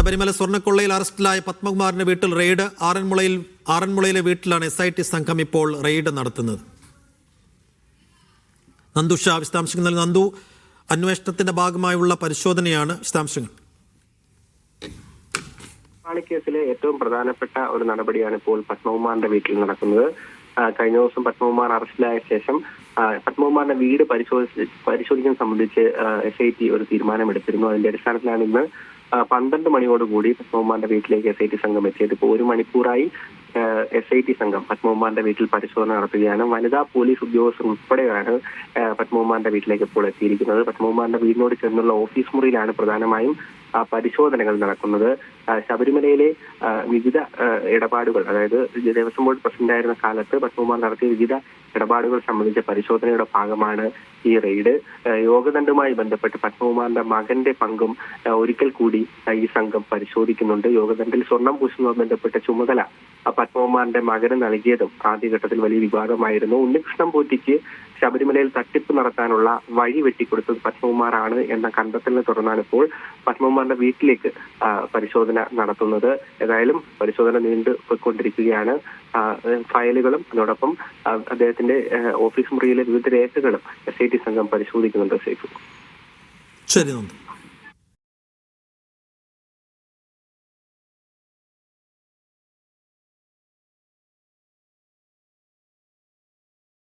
ശബരിമല സ്വർണക്കൊള്ളയിൽ അറസ്റ്റിലായ പത്മകുമാറിന്റെ വീട്ടിൽ റെയ്ഡ്. ആറന്മുളയിൽ ആറന്മുളയിലെ വീട്ടിലാണ് എസ് ഐ ടി സംഘം ഇപ്പോൾ റെയ്ഡ് നടത്തുന്നത്. നന്ദു ഷാ വിശദാംശങ്ങൾ നൽകി നന്ദു. അന്വേഷണത്തിന്റെ ഭാഗമായുള്ള പരിശോധനയാണ് വിശദാംശങ്ങൾ. കേസിലെ ഏറ്റവും പ്രധാനപ്പെട്ട ഒരു നടപടിയാണ് ഇപ്പോൾ പത്മകുമാറിന്റെ വീട്ടിൽ നടക്കുന്നത്. കഴിഞ്ഞ ദിവസം പത്മകുമാർ അറസ്റ്റിലായ ശേഷം പത്മകുമാറിന്റെ വീട് പരിശോധിച്ച് പരിശോധിക്കാൻ സംബന്ധിച്ച് എസ് ഐ ടി ഒരു അതിന്റെ അടിസ്ഥാനത്തിലാണ് ഇന്ന് പന്ത്രണ്ട് മണിയോടുകൂടി പത്മകുമാറിന്റെ വീട്ടിലേക്ക് എസ് ഐ ടി സംഘം എത്തിയത്. ഇപ്പോൾ ഒരു മണിക്കൂറായി എസ് ഐ ടി സംഘം പത്മകുമാറിന്റെ വീട്ടിൽ പരിശോധന നടത്തുകയാണ്. വനിതാ പോലീസ് ഉദ്യോഗസ്ഥർ ഉൾപ്പെടെയാണ് പത്മകുമാറിന്റെ വീട്ടിലേക്ക് ഇപ്പോൾ എത്തിയിരിക്കുന്നത്. പത്മകുമാറിന്റെ വീടിനോട് ചേർന്നുള്ള ഓഫീസ് മുറിയിലാണ് പ്രധാനമായും പരിശോധനകൾ നടക്കുന്നത്. ശബരിമലയിലെ വിവിധ ഇടപാടുകൾ അതായത് ദേവസ്വം ബോർഡ് പ്രസിഡന്റായിരുന്ന കാലത്ത് പത്മകുമാർ നടത്തിയ വിവിധ ഇടപാടുകൾ സംബന്ധിച്ച പരിശോധനയുടെ ഭാഗമാണ് ഈ റെയ്ഡ്. യോഗദണ്ഡുമായി ബന്ധപ്പെട്ട് പത്മകുമാറിന്റെ മകന്റെ പങ്കും ഒരിക്കൽ കൂടി ഈ സംഘം പരിശോധിക്കുന്നുണ്ട്. യോഗദണ്ഡിൽ സ്വർണം പൂശുന്നതുമായി ബന്ധപ്പെട്ട ചുമതല പത്മകുമാറിന്റെ മകന് നൽകിയതും ആദ്യഘട്ടത്തിൽ വലിയ വിവാദമായിരുന്നു. ഉണ്ണികൃഷ്ണൻ പോറ്റിക്ക് ശബരിമലയിൽ തട്ടിപ്പ് നടത്താനുള്ള വഴി വെട്ടിക്കൊടുത്തത് പത്മകുമാറാണ് എന്ന കണ്ടെത്തലിനെ തുടർന്നാണ് ഇപ്പോൾ പത്മകുമാറിന്റെ വീട്ടിലേക്ക് പരിശോധന നടത്തുന്നത്. ഏതായാലും പരിശോധന നീണ്ടു പോയിക്കൊണ്ടിരിക്കുകയാണ്. ഫയലുകളും അതോടൊപ്പം അദ്ദേഹത്തിന്റെ ഓഫീസ് മുറിയിലെ വിവിധ രേഖകളും എസ് ഐ ടി സംഘം പരിശോധിക്കുന്നുണ്ട് സേഫ്. ശരി നന്ദു.